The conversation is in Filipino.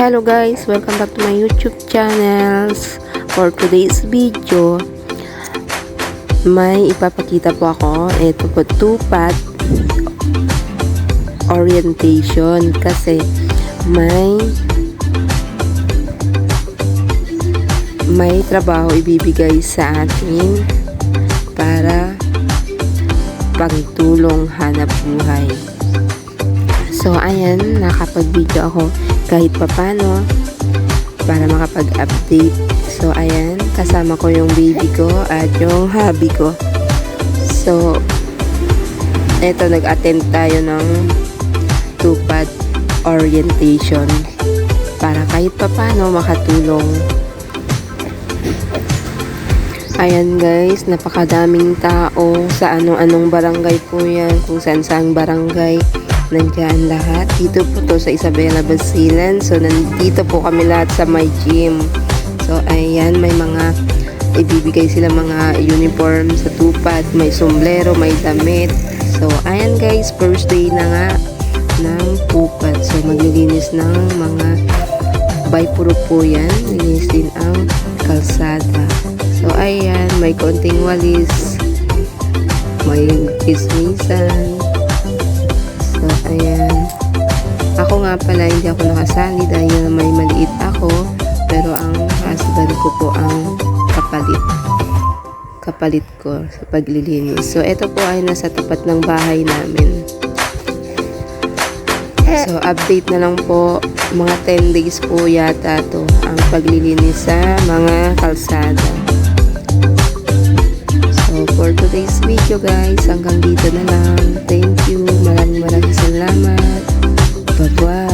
Hello guys, welcome back to my YouTube channels. For today's video, may ipapakita po ako. Ito po, two-path orientation kasi may may trabaho ibibigay sa atin para pagtulong hanap buhay. So, ayan, nakapag-video ako kahit papano para makapag-update. So, ayan, kasama ko yung baby ko at yung hubby ko. So, eto, nag-attend tayo ng tupad orientation para kahit papano makatulong. Ayan guys, napakadaming tao sa anong-anong barangay po yan, kung saan-saan barangay Nandiyan lahat. Dito po to sa Isabela Basilan. So, nandito po kami lahat sa my gym. So, ayan, may mga ibibigay sila mga uniform sa tupad. May sombrero, may damit. So, ayan guys, first day na nga ng tupad. So, maglilinis ng mga bypuro po yan. Linis din ang kalsada. So, ayan, may konting walis. May chismisan. Ako nga pala, hindi ako nakasali dahil may maliit ako. Pero ang husband ko po ang kapalit. Kapalit ko sa paglilinis. So, ito po ay nasa tapat ng bahay namin. So, update na lang po. Mga 10 days po yata to ang paglilinis sa mga kalsada. So, for today's video guys, hanggang dito na lang. Thank you. Maraming maraming salamat. toi.